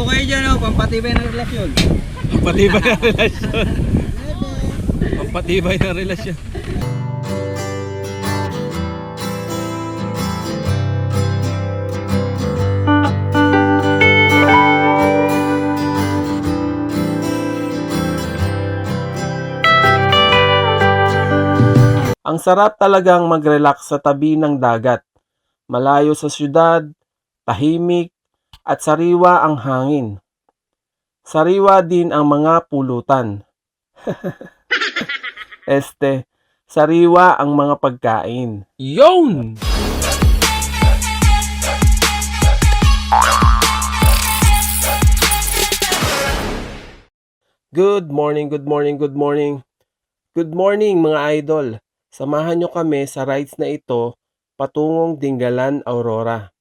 po kayo dyan, oh, pampatibay ng relasyon. Pampatibay ng relasyon. Pampatibay ng relasyon. Ang sarap talagang mag-relax sa tabi ng dagat. Malayo sa syudad, tahimik, at sariwa ang hangin. Sariwa din ang mga pulutan. este, sariwa ang mga pagkain. Yon! Good morning, good morning, good morning. Good morning mga idol. Samahan nyo kami sa rides na ito patungong Dingalan, Aurora.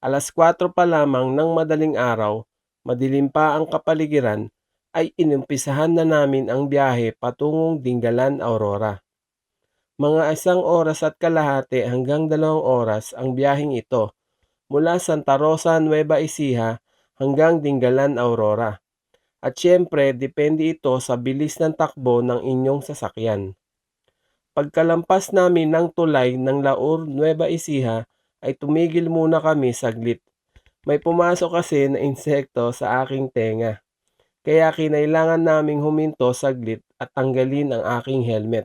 Alas 4 pa lamang ng madaling araw, madilim pa ang kapaligiran, ay inumpisahan na namin ang biyahe patungong Dingalan, Aurora. Mga isang oras at kalahati hanggang dalawang oras ang biyaheng ito mula Santa Rosa, Nueva Ecija hanggang Dingalan, Aurora. At syempre, depende ito sa bilis ng takbo ng inyong sasakyan. Pagkalampas namin ng tulay ng Laur, Nueva Ecija, ay tumigil muna kami saglit. May pumasok kasi na insekto sa aking tenga. Kaya kinailangan naming huminto saglit at tanggalin ang aking helmet.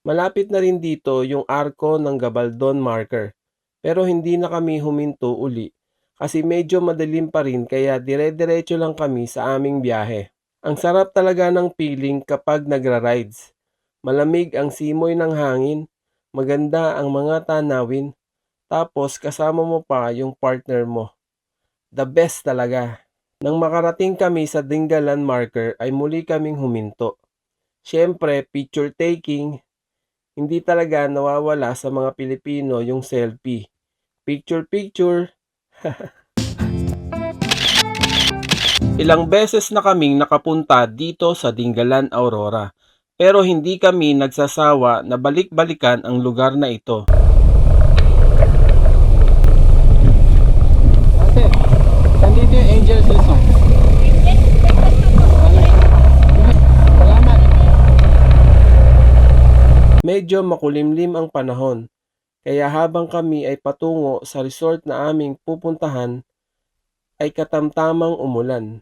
Malapit na rin dito yung arko ng Gabaldon marker. Pero hindi na kami huminto uli kasi medyo madilim pa rin kaya dire-diretso lang kami sa aming biyahe. Ang sarap talaga ng feeling kapag nagra-rides. Malamig ang simoy ng hangin, maganda ang mga tanawin, tapos kasama mo pa yung partner mo. The best talaga. Nang makarating kami sa Dingalan Marker ay muli kaming huminto. Siyempre, picture taking, hindi talaga nawawala sa mga Pilipino yung selfie. Picture picture. Ilang beses na kaming nakapunta dito sa Dingalan Aurora. Pero hindi kami nagsasawa na balik-balikan ang lugar na ito. Medyo makulimlim ang panahon. Kaya habang kami ay patungo sa resort na aming pupuntahan, ay katamtamang umulan.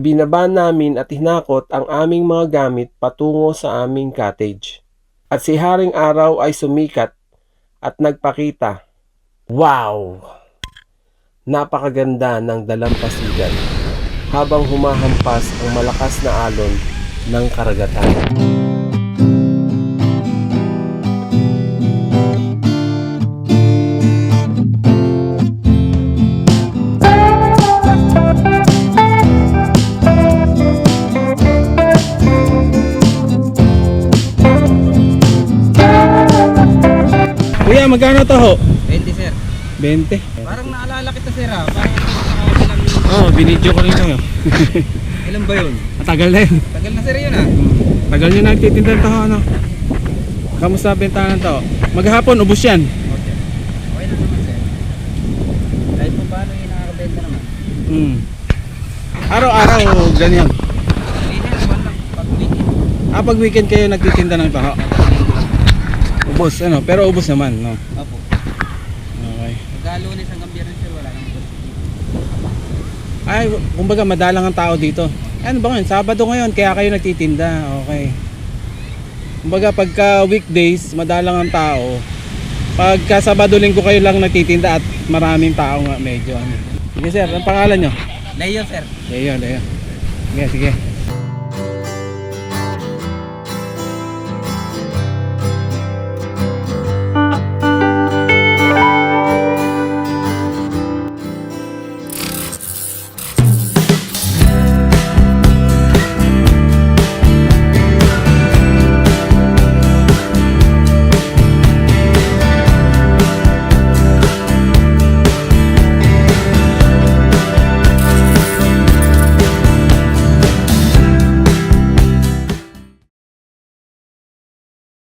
Ibinaba namin at hinakot ang aming mga gamit patungo sa aming cottage. At si Haring Araw ay sumikat at nagpakita. Wow! Napakaganda ng dalampasigan habang humahampas ang malakas na alon ng karagatan. Magkano to ho? 20 sir. 20. Parang naalala kita sir ah. Parang nakakailang Oo, oh, binidyo ko rin kayo. ilan ba yun? Matagal na yun. Tagal na sir yun ah. Tagal nyo nagtitinda taho, ano? Kamusta bentahan to? Maghapon, ubos yan. Okay. Okay lang naman sir. Kahit pa paano yung nakakabenta naman. Hmm. Araw-araw, ganyan. Naman lang. Pag weekend. Ah, pag weekend kayo nagtitinda ng taho. Ubos, ano? Pero ubos naman, no? Opo. Okay. Pagkalunis hanggang biyernes sir wala naman. Ay, kumbaga madalang ang tao dito. Ano ba ngayon? Sabado ngayon, kaya kayo nagtitinda. Okay. Kumbaga pagka weekdays, madalang ang tao. Pagka Sabado linggo kayo lang nagtitinda at maraming tao nga medyo ano. Sige sir, ang pangalan nyo? Leo sir. Leo, Leo. Sige, sige.